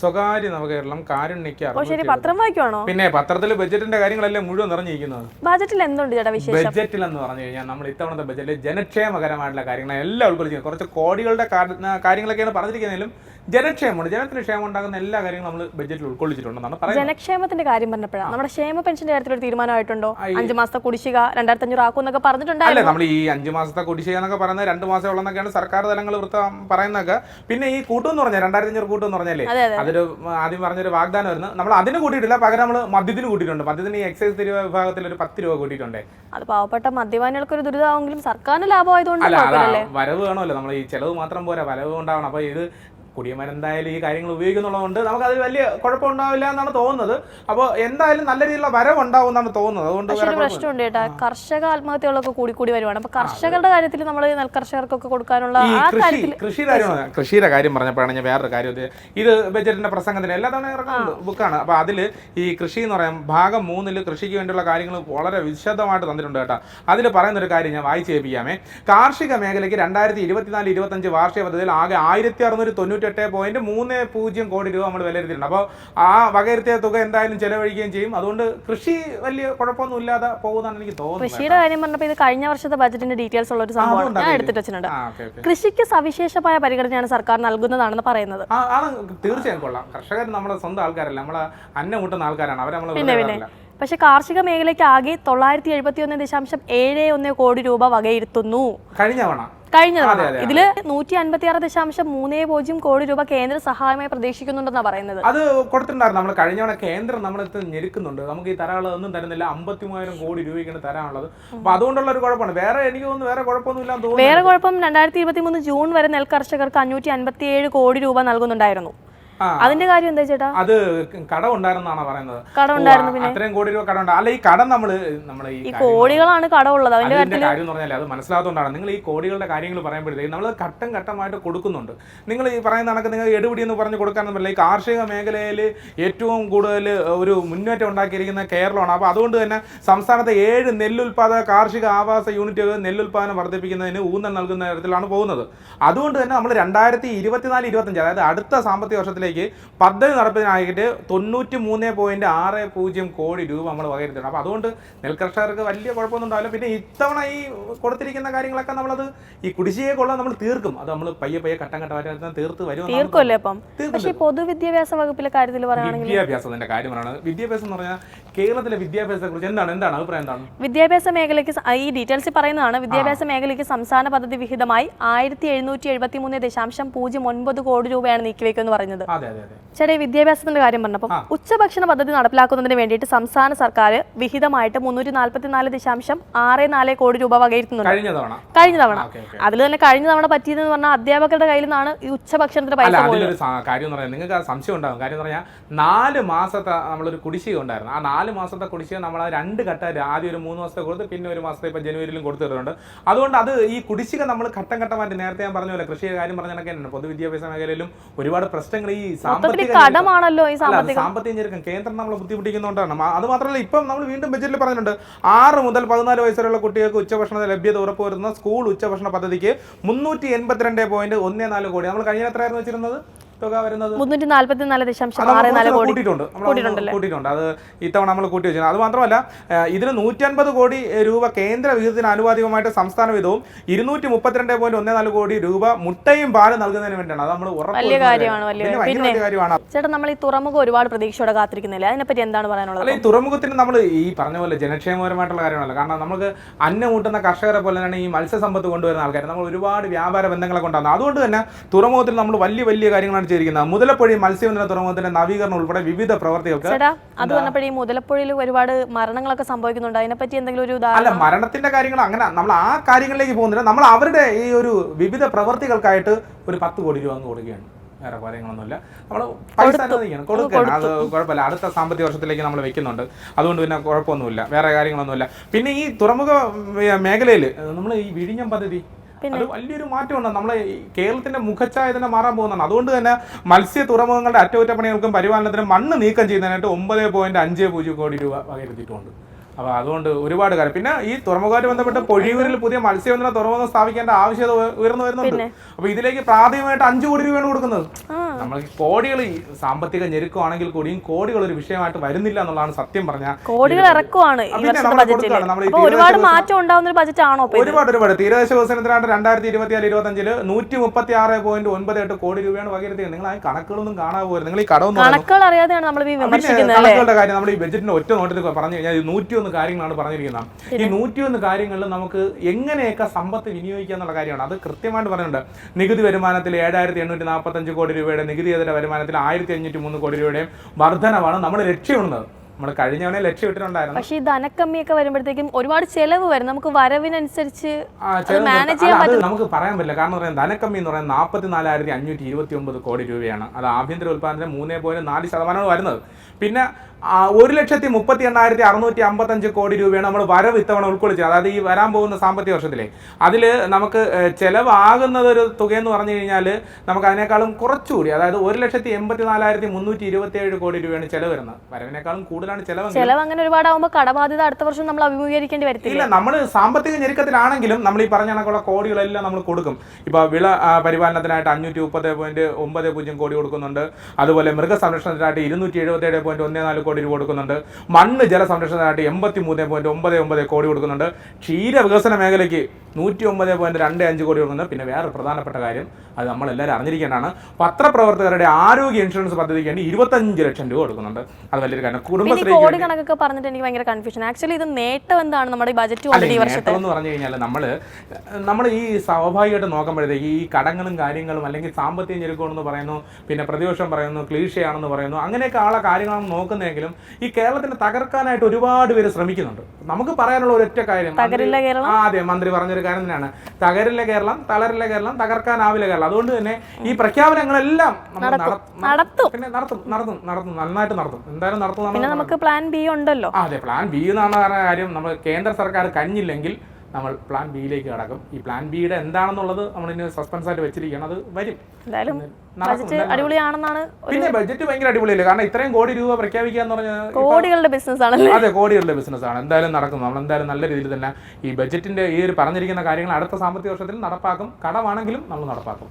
സ്വകാര്യ നവകേരളം കാരുണ്യക്ക് പത്രം വായിക്കുവാണോ? പിന്നെ പത്രത്തിൽ ബജറ്റിന്റെ കാര്യങ്ങളെല്ലാം മുഴുവൻ നിറഞ്ഞിരിക്കുന്നത്. ബജറ്റിൽ എന്തുണ്ട് ചേട്ടാ വിശേഷം? ബജറ്റിൽ എന്ന് പറഞ്ഞു കഴിഞ്ഞാൽ നമ്മൾ ഇത്തവണത്തെ ബജറ്റിൽ ജനക്ഷേമകരമായിട്ടുള്ള കാര്യങ്ങൾ എല്ലാം ഉൾക്കൊള്ളിച്ചു കുറച്ച് കോടികളുടെ കാര്യങ്ങളൊക്കെയാണ് പറഞ്ഞിരിക്കുന്നതിലും ജനക്ഷേമമുണ്ട്. ജനത്തിന് ക്ഷേമം ഉണ്ടാകുന്ന എല്ലാ കാര്യങ്ങളും നമ്മൾ ബജറ്റിൽ ഉൾക്കൊള്ളിച്ചിട്ടുണ്ടെന്നാണ് പറയുന്നത്. ജനക്ഷേമത്തിന്റെ കാര്യം പറഞ്ഞപ്പോഴാണ് നമ്മുടെ ക്ഷേമ പെൻഷന്റെ കാര്യത്തിൽ ഒരു തീരുമാനമായിട്ടുണ്ടോ? അഞ്ചു മാസത്തെ കുടിശ്ശിക രണ്ടായിരത്തി അഞ്ഞൂറ് ആക്കും എന്നൊക്കെ പറഞ്ഞിട്ടുണ്ടായിരുന്നു നമ്മൾ ഈ അഞ്ച് മാസത്തെ കുടിശ്ശിക എന്നൊക്കെ പറയുന്നത് രണ്ട് മാസം ഉള്ളതൊക്കെയാണ് സർക്കാർ തലങ്ങൾ വൃത്തം പറയുന്നതൊക്കെ പിന്നെ ഈ കൂട്ടം എന്ന് പറഞ്ഞാൽ രണ്ടായിരത്തി അഞ്ഞൂറ് കൂട്ടം എന്ന് പറഞ്ഞാലേ അതെ അതൊരു ആദ്യം പറഞ്ഞൊരു വാഗ്ദാനമായിരുന്നു. നമ്മൾ അതിന് കൂട്ടിയിട്ടില്ല പകരം നമ്മൾ മദ്യത്തിന് കൂട്ടിയിട്ടുണ്ട്. മദ്യത്തിന് ഈ എക്സൈസ് തിരിവ് വിഭാഗത്തിൽ ഒരു പത്ത് രൂപ കൂട്ടിയിട്ടുണ്ട്. അത് പാവപ്പെട്ട മദ്യപാനികൾക്ക് ഒരു ദുരിതമാണെങ്കിലും സർക്കാരിന് ലാഭമായതുകൊണ്ട് വരവ് വേണമല്ലോ. നമ്മൾ ഈ ചെലവ് മാത്രം പോരാ വരവ് ഉണ്ടാവണം അപ്പൊ ഇത് കുടിയമൻ എന്തായാലും ഈ കാര്യങ്ങൾ ഉപയോഗിക്കുന്നുള്ളതുകൊണ്ട് നമുക്കത് വലിയ കുഴപ്പമുണ്ടാവില്ല എന്നാണ് തോന്നുന്നത്. അപ്പോൾ എന്തായാലും നല്ല രീതിയിലുള്ള വരവ് ഉണ്ടാവും എന്നാണ് തോന്നുന്നത്. അതുകൊണ്ട് പക്ഷെ ഒരു. പ്രശ്നമുണ്ട് ചേട്ടാ കർഷക ആത്മഹത്യകളൊക്കെ കൂടി കൂടി വരുവാണ്. അപ്പൊ കർഷകരുടെ കാര്യത്തിൽ നമ്മൾ നെൽകർഷകർക്കൊക്കെ കൊടുക്കാനുള്ള ഈ ആ കൃഷി കാര്യത്തിൽ കൃഷിയുടെ കാര്യം കൃഷിയുടെ കാര്യം പറഞ്ഞപ്പോഴാണ് ഞാൻ വേറൊരു കാര്യം ഇത് ഇത് ബജറ്റിന്റെ പ്രസംഗത്തിന് എല്ലാ തവണ ഇറങ്ങുന്നത് ബുക്കാണ്. അപ്പൊ അതിൽ ഈ കൃഷി എന്ന് പറയാം ഭാഗം മൂന്നിൽ കൃഷിക്ക് വേണ്ടിയുള്ള കാര്യങ്ങൾ വളരെ വിശദമായിട്ട് തന്നിട്ടുണ്ട് കേട്ടോ. അതിൽ പറയുന്ന ഒരു കാര്യം ഞാൻ വായിച്ചു കേൾപ്പിക്കാമേ. കാർഷിക മേഖലയ്ക്ക് രണ്ടായിരത്തി ഇരുപത്തിനാല് ഇരുപത്തഞ്ച് വാർഷിക പദ്ധതിയിൽ ആകെ ആയിരത്തി അറുന്നൂറ്റി തൊണ്ണൂറ്റെട്ട് പോയിന്റ് മൂന്ന് പൂജ്യം കോടി രൂപ നമ്മൾ വിലയിരുത്തിയിട്ടുണ്ട്. അപ്പോൾ ആ വകയിരുത്തിയ തുക എന്തായാലും ചെലവഴിക്കുകയും ചെയ്യും. അതുകൊണ്ട് കൃഷി വലിയ കുഴപ്പമൊന്നും ഇല്ലാതെ പോകുന്നതാണ് എനിക്ക് തോന്നുന്നത് കൃഷിയുടെ കാര്യം പറഞ്ഞപ്പോൾ ഇത് കഴിഞ്ഞ വർഷത്തെ ബജറ്റിന്റെ ഡീറ്റെയിൽസ് ഉള്ള ഒരു സംഭവം ഞാൻ. എടുത്തിട്ട് വെച്ചിട്ടുണ്ട്. കൃഷിക്ക് സവിശേഷമായ പരിഗണനയാണ് സർക്കാർ നൽകുന്നതാണെന്ന് പറയുന്നത്. തീർച്ചയായും കൊള്ളാം. കർഷകർ നമ്മളെ സ്വന്തം ആൾക്കാരല്ല. നമ്മളെ അന്നം കൂട്ടുന്ന ആൾക്കാരാണ്. അവരെ വെറുതെ പക്ഷെ കാർഷിക മേഖലയ്ക്ക് ആകെ തൊള്ളായിരത്തി എഴുപത്തി ഒന്ന് ദശാംശം ഏഴ് ഒന്ന് കോടി രൂപ വകയിരുത്തുന്നു. കഴിഞ്ഞ തവണ കഴിഞ്ഞ തവണ. ഇതിൽ നൂറ്റി അൻപത്തി ആറ് ദശാംശം മൂന്ന് പൂജ്യം കോടി രൂപ കേന്ദ്ര സഹായമായി പ്രതീക്ഷിക്കുന്നുണ്ടെന്നാണ് പറയുന്നത്. അത് കൊടുത്തിട്ടുണ്ടായിരുന്നു. നമ്മൾ കഴിഞ്ഞ തവണ കേന്ദ്രം നമ്മളെടുത്ത് ഞെരുക്കുന്നുണ്ട്. നമുക്ക് ഈ തരാനുള്ളത് ഒന്നും തരുന്നില്ല. അമ്പത്തി മൂവായിരം കോടി രൂപയ്ക്കാണ് തരാനുള്ളത്. അപ്പൊ അതുകൊണ്ടുള്ള ഒരു കുഴപ്പമാണ് വേറെ എനിക്ക് തോന്നുന്നു വേറെ കുഴപ്പമൊന്നും ഇല്ലാന്ന് തോന്നുന്നു വേറെ കുഴപ്പം രണ്ടായിരത്തി ഇരുപത്തി മൂന്ന് ജൂൺ വരെ നെൽ കർഷകർക്ക് അഞ്ഞൂറ്റി അൻപത്തി ഏഴ് കോടി രൂപ നൽകുന്നുണ്ടായിരുന്നു. അതിന്റെ കാര്യം എന്താ ചേട്ടാ? അത് കടം ഉണ്ടായിരുന്നാണോ പറയുന്നത്? കടം ഉണ്ടായിരുന്നു പിന്നെ. അത്രയും കോടി രൂപ കടം ഉണ്ട് അല്ല ഈ കടം നമ്മൾ നമ്മൾ ഈ കോടികളാണ് കടമുള്ളത് ഉള്ളത്. അതിന്റെ കാര്യം എന്ന് പറഞ്ഞാൽ അത് മനസ്സിലാത്തതുകൊണ്ടാണ് നിങ്ങൾ ഈ കോടികളുടെ കാര്യങ്ങൾ പറയുമ്പോഴത്തേക്ക് നമ്മൾ ഘട്ടം ഘട്ടമായിട്ട് കൊടുക്കുന്നുണ്ട്. നിങ്ങൾ ഈ പറയുന്ന കണക്ക് നിങ്ങൾ എടുപിടി എന്ന് പറഞ്ഞ് കൊടുക്കാനൊന്നും പറ്റില്ല ഈ കാർഷിക മേഖലയിൽ ഏറ്റവും കൂടുതൽ ഒരു മുന്നേറ്റം ഉണ്ടാക്കിയിരിക്കുന്ന കേരളമാണ്. അപ്പോൾ അതുകൊണ്ട് തന്നെ സംസ്ഥാനത്തെ ഏഴ് നെല്ലുൽപാദക കാർഷിക ആവാസ യൂണിറ്റുകൾ നെല്ലുൽപാദനം വർദ്ധിപ്പിക്കുന്നതിന് ഊന്നൽ നൽകുന്ന തരത്തിലാണ് പോകുന്നത്. അതുകൊണ്ട് തന്നെ നമ്മൾ രണ്ടായിരത്തി ഇരുപത്തിനാല് ഇരുപത്തഞ്ച് അതായത് അടുത്ത സാമ്പത്തിക വർഷത്തിലേക്ക് പദ്ധതി നടപ്പിനായിട്ട് തൊണ്ണൂറ്റി മൂന്ന് പോയിന്റ് ആറ് പൂജ്യം കോടി രൂപ നമ്മൾ വകയിരുത്തണം അപ്പോൾ അതുകൊണ്ട് നെൽകർഷകർക്ക് വലിയ കുഴപ്പമൊന്നും ഉണ്ടാവില്ല. പിന്നെ ഇത്തവണ ഈ കൊടുത്തിരിക്കുന്ന കാര്യങ്ങളൊക്കെ നമ്മളത് ഈ കുടിശ്ശികയെ കൊള്ളാൻ നമ്മൾ തീർക്കും. അത് നമ്മൾ പയ്യെ പയ്യെ ഘട്ടം ഘട്ടമായിട്ട് തീർത്ത് വരും തീർക്കുമല്ലേ അപ്പം? പക്ഷേ പൊതുവിദ്യാഭ്യാസ വകുപ്പിലെ കാര്യത്തിൽ പറയുകയാണെങ്കിൽ വിദ്യാഭ്യാസത്തിന്റെ പറയുന്നത് വിദ്യാഭ്യാസം എന്ന് പറഞ്ഞാൽ കേരളത്തിലെ വിദ്യാഭ്യാസത്തെ കുറിച്ച് എന്താണ്? എന്താണ്? അഭിപ്രായം എന്താണ്? വിദ്യാഭ്യാസ മേഖലയ്ക്ക് ഈ ഡീറ്റെയിൽസ് പറയുന്നതാണ്. വിദ്യാഭ്യാസ മേഖലയ്ക്ക് സംസ്ഥാന പദ്ധതി വിഹിതമായി ആയിരത്തി എഴുന്നൂറ്റി എഴുപത്തി മൂന്ന് ദശാംശം പൂജ്യം ഒൻപത് കോടി രൂപയാണ് നീക്കിവെക്കുമെന്ന് പറയുന്നത്. ചേട്ടാ ഈ വിദ്യാഭ്യാസത്തിന്റെ കാര്യം പറഞ്ഞപ്പോൾ ഉച്ചഭക്ഷണ പദ്ധതി നടപ്പിലാക്കുന്നതിന് വേണ്ടിയിട്ട് സംസ്ഥാന സർക്കാർ വിഹിതമായിട്ട് മുന്നൂറ്റി നാൽപ്പത്തി നാല് ദശാംശം ആറ് നാല് കോടി രൂപ വകയിരുത്തുന്നുണ്ട്. കഴിഞ്ഞ തവണ. അതിൽ തന്നെ കഴിഞ്ഞ തവണ പറ്റിയതെന്ന് പറഞ്ഞാൽ അധ്യാപകരുടെ കയ്യിൽ നിന്നാണ് ഈ ഉച്ചഭക്ഷണത്തിന് പൈസ അതിലൊരു കാര്യം എന്ന് പറഞ്ഞാൽ നിങ്ങൾക്ക് സംശയം ഉണ്ടാകും. കാര്യം എന്ന് പറഞ്ഞാൽ നാല് മാസത്തെ നമ്മളൊരു കുടിശ്ശിക ഉണ്ടായിരുന്നു. ആ നാല് മാസത്തെ കുടിശ്ശിക നമ്മൾ രണ്ട് ഘട്ടമായിട്ട് ആദ്യം ഒരു മൂന്ന് മാസത്തെ കൊടുത്ത് പിന്നെ ഒരു മാസത്തെ ഇപ്പം ജനുവരിയിലും കൊടുത്തിട്ടുണ്ട് അതുകൊണ്ട് അത് ഈ കുടിശ്ശിക നമ്മൾ ഘട്ടം ഘട്ടമായിട്ട് നേരത്തെ ഞാൻ പറഞ്ഞ പോലെ കൃഷിയുടെ കാര്യം പറഞ്ഞ കണക്ക് പൊതുവിദ്യാഭ്യാസ മേഖലയിലും ഒരുപാട് പ്രശ്നങ്ങൾ ഈ സാമ്പത്തിക കടമാണല്ലോ ഈ സാമ്പത്തിക. സാമ്പത്തിക ഞെരുക്കം കേന്ദ്രം നമ്മളെ ബുദ്ധിമുട്ടിക്കുന്നതുകൊണ്ടാണ് അത് മാത്രമല്ല ഇപ്പം നമ്മൾ വീണ്ടും ബജറ്റിൽ പറഞ്ഞിട്ടുണ്ട് ആറ് മുതൽ പതിനാല് വയസ്സുള്ള കുട്ടികൾക്ക് ഉച്ചഭക്ഷണ ലഭ്യത ഉറപ്പുവരുന്ന സ്കൂൾ ഉച്ചഭക്ഷണ പദ്ധതിക്ക് മുന്നൂറ്റി എൺപത്തിരണ്ട് പോയിന്റ് ഒന്ന് നാല് കോടി. നമ്മൾ കഴിഞ്ഞ എത്രയായിരുന്നു വെച്ചിരുന്നത്? തുക വരുന്നത്? മുന്നൂറ്റി നാല്പത്തി നാല് ദശാംശം ആറ് നാല് കോടി കൂട്ടിയിട്ടുണ്ട്. കൂട്ടിയിട്ടുണ്ട്. അത് ഇത്തവണ നമ്മൾ കൂട്ടി വെച്ചു അത് മാത്രമല്ല ഇതിന് നൂറ്റൻപത് കോടി രൂപ കേന്ദ്ര വിഹിതത്തിന് ആനുപാതികമായിട്ട് സംസ്ഥാന വിധവും ഇരുന്നൂറ്റി മുപ്പത്തിരണ്ട് പോയിന്റ് ഒന്നേ നാല് കോടി രൂപ മുട്ടയും പാലും നൽകുന്നതിന് വേണ്ടിയാണ്. അത് നമ്മൾ വലിയ കാര്യമാണ്, വലിയ കാര്യമാണ്. ചേട്ടാ നമ്മൾ ഈ തുറമുഖം ഒരുപാട് പ്രതീക്ഷയോടെ കാത്തിരിക്കുന്നില്ല? അതിനെപ്പറ്റി എന്താണ് പറയാനുള്ളത്? അല്ല ഈ തുറമുഖത്തിന് നമ്മൾ ഈ പറഞ്ഞ പോലെ ജനക്ഷേമപരമായിട്ടുള്ള കാര്യമാണല്ലോ. കാരണം നമുക്ക് അന്നം കൂട്ടുന്ന കർഷകരെ പോലെ തന്നെ ഈ മത്സ്യസമ്പത്ത് കൊണ്ടുവരുന്ന ആൾക്കാർ നമ്മൾ ഒരുപാട് വ്യാപാര ബന്ധങ്ങളെ കൊണ്ടാണ് അതുകൊണ്ട് തന്നെ തുറമുഖത്തിൽ നമ്മൾ വലിയ വലിയ കാര്യങ്ങളാണ് ചെയ്തിരിക്കുന്നത് മുതലപ്പൊഴി മത്സ്യബന്ധന തുറമുഖത്തിന്റെ നവീകരണം ഉൾപ്പെടെ വിവിധ പ്രവർത്തികൾക്ക് അത് പറഞ്ഞപ്പോഴേ ഈ മുതലപ്പുഴയിൽ ഒരുപാട് മരണങ്ങളൊക്കെ സംഭവിക്കുന്നുണ്ട്. അതിനെപ്പറ്റി എന്തെങ്കിലും ഒരു അല്ല മരണത്തിന്റെ കാര്യങ്ങൾ അങ്ങനെ നമ്മൾ ആ കാര്യങ്ങളിലേക്ക് പോകുന്നില്ല. നമ്മൾ അവരുടെ ഈ ഒരു വിവിധ പ്രവർത്തികൾക്കായിട്ട് ഒരു പത്ത് കോടി രൂപ അങ്ങ് കൊടുക്കുകയാണ്. വേറെ കാര്യങ്ങളൊന്നുമില്ല. നമ്മൾ പൈസ അനുവദിക്കണം കൊടുക്കണം അത് കുഴപ്പമില്ല. അടുത്ത സാമ്പത്തിക വർഷത്തിലേക്ക് നമ്മൾ വെക്കുന്നുണ്ട്. അതുകൊണ്ട് പിന്നെ കുഴപ്പമൊന്നുമില്ല. വേറെ കാര്യങ്ങളൊന്നുമില്ല. പിന്നെ ഈ തുറമുഖ മേഖലയിൽ നമ്മൾ ഈ വിഴിഞ്ഞം പദ്ധതി അത് വലിയൊരു മാറ്റമുണ്ട്. നമ്മളെ കേരളത്തിന്റെ മുഖച്ഛായ തന്നെ മാറാൻ പോകുന്നതാണ്. അതുകൊണ്ട് തന്നെ മത്സ്യ തുറമുഖങ്ങളുടെ അറ്റകുറ്റപ്പണികൾക്കും പരിപാലനത്തിനും മണ്ണ് നീക്കം ചെയ്യുന്നതിനായിട്ട് ഒമ്പത് പോയിന്റ് അഞ്ച് പൂജ്യം കോടി രൂപ വകയിരുത്തിയിട്ടുണ്ട്. അപ്പൊ അതുകൊണ്ട് ഒരുപാട് കാര്യം. പിന്നെ ഈ തുറമുഖമായിട്ട് ബന്ധപ്പെട്ട് പൊഴിയൂരിൽ പുതിയ മത്സ്യബന്ധന തുറമുഖം സ്ഥാപിക്കേണ്ട ആവശ്യകത ഉയ- ഉയർന്നു വരുന്നുണ്ട്. അപ്പൊ ഇതിലേക്ക് പ്രാഥമികമായിട്ട് അഞ്ചു കോടി രൂപയാണ് കൊടുക്കുന്നത്. നമ്മൾ കോടികൾ സാമ്പത്തിക ഞെരുക്കമാണെങ്കിൽ കൂടിയും കോടികൾ ഒരു വിഷയമായിട്ട് വരുന്നില്ല എന്നുള്ളതാണ് സത്യം പറഞ്ഞാൽ കോടികൾ ഇറക്കുവാണ് ഒരുപാട് മാറ്റം ഉണ്ടാവുന്ന ഒരു ബജറ്റ് ആണോ ഒരുപാട് ഒരുപാട് തീരദേശ വികസനത്തിനായിട്ട് രണ്ടായിരത്തി ഇരുപത്തിയാൽ ഇരുപത്തി അഞ്ചിൽ നൂറ്റി മുപ്പത്തി ആറ് പോയിന്റ് ഒൻപത് എട്ട് കോടി രൂപയാണ് വകയിരുത്തിയത്. നിങ്ങൾ ആ കണക്കുകളൊന്നും കാണാൻ പോകരുത് നിങ്ങൾ ഈ കടവും കണക്കുകൾ അറിയാതെയാണ് നമ്മൾ കണക്കുകളുടെ കാര്യം നമ്മൾ ഈ ബജറ്റിന്റെ ഒറ്റ നോട്ടിൽ പറഞ്ഞു കഴിഞ്ഞാൽ ഈ നൂറ്റിയൊന്ന് കാര്യങ്ങളാണ് പറഞ്ഞിരിക്കുന്നത്. ഈ നൂറ്റിയൊന്ന് കാര്യങ്ങളിൽ നമുക്ക് എങ്ങനെയൊക്കെ സമ്പത്ത് വിനിയോഗിക്കുക എന്നുള്ള കാര്യമാണ്. അത് കൃത്യമായിട്ട് പറയുന്നുണ്ട് നികുതി വരുമാനത്തിൽ ഏഴായിരത്തി എണ്ണൂറ്റി നാൽപ്പത്തഞ്ച് കോടി രൂപയുടെ നികുതിയേതര വരുമാനത്തിൽ ആയിരത്തി അഞ്ഞൂറ്റി മൂന്ന് കോടി രൂപയുടെയും വർധനവാണ് നമ്മൾ ലക്ഷ്യമിടുന്നത്. നമ്മൾ കഴിഞ്ഞവനെ ലക്ഷ്യമിട്ടിട്ടുണ്ടായിരുന്നു പക്ഷേ ഈ ധനക്കമ്മിയൊക്കെ വരുമ്പോഴത്തേക്കും ഒരുപാട് ചെലവ് വരും. നമുക്ക് വരവിനനുസരിച്ച് മാനേജ് ചെയ്യാൻ പറ്റും. നമുക്ക് പറയാൻ പറ്റില്ല. കാരണം പറയാം ധനക്കമ്മി എന്ന് പറയുന്നത് നാൽപ്പത്തി നാലായിരത്തി അഞ്ഞൂറ്റി ഇരുപത്തി ഒമ്പത് കോടി രൂപയാണ്. അത് ആഭ്യന്തര ഉൽപ്പാദനത്തിന് മൂന്നേ പോയിന്റ് നാല് ശതമാനമാണ് വരുന്നത്. പിന്നെ ഒരു ലക്ഷത്തി മുപ്പത്തി എണ്ണായിരത്തി അറുന്നൂറ്റി അമ്പത്തഞ്ച് കോടി രൂപയാണ് നമ്മൾ വരവ് ഇത്തവണ ഉൾക്കൊള്ളിച്ചത്. അതായത് ഈ വരാൻ പോകുന്ന സാമ്പത്തിക വർഷത്തിലെ. അതിൽ നമുക്ക് ചെലവാകുന്നത് ഒരു തുകയെന്ന് പറഞ്ഞു കഴിഞ്ഞാൽ നമുക്ക് അതിനേക്കാളും കുറച്ചുകൂടി അതായത് ഒരു ലക്ഷത്തി എൺപത്തി നാലായിരത്തി മുന്നൂറ്റി ഇരുപത്തി ഏഴ് കോടി രൂപയാണ് ചിലവ് വരുന്നത്. വരവിനേക്കാളും കൂടുതലാണ് ചിലവ് ചിലവ് അങ്ങനെ ഒരുപാടാകുമ്പോൾ കടബാധ്യത അടുത്ത വർഷം നമ്മൾ അഭിമുഖീകരിക്കേണ്ടി വരത്തില്ല. ഇല്ല നമ്മൾ സാമ്പത്തിക ഞെരുക്കത്തിലാണെങ്കിലും നമ്മൾ ഈ പറഞ്ഞ കണക്കുള്ള കോടികളെല്ലാം നമ്മൾ കൊടുക്കും. ഇപ്പോൾ വിള പരിപാലനത്തിനായിട്ട് അഞ്ഞൂറ്റി മുപ്പത് പോയിന്റ് ഒമ്പത് പൂജ്യം കോടി കൊടുക്കുന്നുണ്ട്. അതുപോലെ മൃഗസംരക്ഷണത്തിനായിട്ട് ഇരുന്നൂറ്റി എഴുപത്തി ഏഴ് പോയിന്റ് ഒന്ന് നാല് കോടി രൂപ കൊടുക്കുന്നുണ്ട്. മണ്ണ് ജലസംരക്ഷണത്തിനായിട്ട് എൺപത്തി മൂന്ന് പോയിന്റ് ഒമ്പത് ഒമ്പത് കോടി കൊടുക്കുന്നുണ്ട്. ക്ഷീര വികസന മേഖലയ്ക്ക് നൂറ്റി ഒമ്പത് പോയിന്റ് രണ്ട് അഞ്ച് കോടി കൊടുക്കുന്നുണ്ട്. പിന്നെ വേറെ പ്രധാനപ്പെട്ട കാര്യം അത് നമ്മൾ എല്ലാവരും അറിഞ്ഞിരിക്കേണ്ടതാണ്. പത്രപ്രവർത്തകരുടെ ആരോഗ്യ ഇൻഷുറൻസ് പദ്ധതിക്ക് വേണ്ടി ഇരുപത്തഞ്ച് ലക്ഷം രൂപ കൊടുക്കുന്നുണ്ട്. അത് വലിയൊരു കാര്യം. കുടുംബശ്രീ കോടി കണക്കൊക്കെ പറഞ്ഞിട്ട് എനിക്ക് ഭയങ്കര കൺഫ്യൂഷൻ ആക്ച്വലി ഇത് നേട്ടം എന്താണ് നമ്മുടെ ബജറ്റ് നേട്ടം എന്ന് പറഞ്ഞു കഴിഞ്ഞാൽ നമ്മൾ നമ്മൾ ഈ സ്വാഭാവികമായിട്ട് നോക്കുമ്പോഴത്തേക്ക് ഈ കടങ്ങളും കാര്യങ്ങളും അല്ലെങ്കിൽ സാമ്പത്തിക ഞെരുക്കമെന്ന് പറയുന്നു പിന്നെ പ്രതിപക്ഷം പറയുന്നു ക്ലീഷയാണെന്ന് പറയുന്നു അങ്ങനെയൊക്കെ ആളെ കാര്യങ്ങളാണ് നോക്കുന്നതെങ്കിലും ഈ കേരളത്തിനെ തകർക്കാനായിട്ട് ഒരുപാട് പേര് ശ്രമിക്കുന്നുണ്ട്. നമുക്ക് പറയാനുള്ള ഒരൊറ്റ കാര്യം? ആ അതെ മന്ത്രി പറഞ്ഞൊരു കാര്യം തന്നെയാണ്. തകരില്ല കേരളം തളരില്ല കേരളം തകർക്കാനാവില്ല കേരളം. അതുകൊണ്ട് തന്നെ ഈ പ്രഖ്യാപനങ്ങളെല്ലാം നടത്തും. നടത്തും. പിന്നെ നടത്തും നടത്തും നടത്തും നന്നായിട്ട് നടത്തും. എന്തായാലും നടത്തും നമുക്ക് പ്ലാൻ ബി ഉണ്ടല്ലോ. അതെ പ്ലാൻ ബി എന്നാണ് പറഞ്ഞ കാര്യം. നമ്മൾ കേന്ദ്ര സർക്കാർ കഴിഞ്ഞില്ലെങ്കിൽ നമ്മൾ പ്ലാൻ ബിയിലേക്ക് കടക്കും. ഈ പ്ലാൻ ബിയുടെ എന്താണെന്നുള്ളത് നമ്മൾ ഇനി സസ്പെൻസ് ആയിട്ട് വെച്ചിരിക്കുകയാണ്. അത് വരും. അടിപൊളിയാണെന്നാണ് പിന്നെ ബഡ്ജറ്റ് ഭയങ്കര അടിപൊളിയല്ലേ? കാരണം ഇത്രയും കോടി രൂപ പ്രഖ്യാപിക്കുക എന്ന് പറഞ്ഞാൽ കോടികളുടെ ബിസിനസ് ആണല്ലേ? അതെ കോടികളുടെ ബിസിനസ് ആണ്. എന്തായാലും നടക്കും. നമ്മൾ എന്തായാലും നല്ല രീതിയിൽ തന്നെ ഈ ബഡ്ജറ്റിന്റെ ഈ ഒരു പറഞ്ഞിരിക്കുന്ന കാര്യങ്ങൾ അടുത്ത സാമ്പത്തിക വർഷത്തിൽ നടപ്പാക്കും. കടമാണെങ്കിലും നമ്മൾ നടപ്പാക്കും.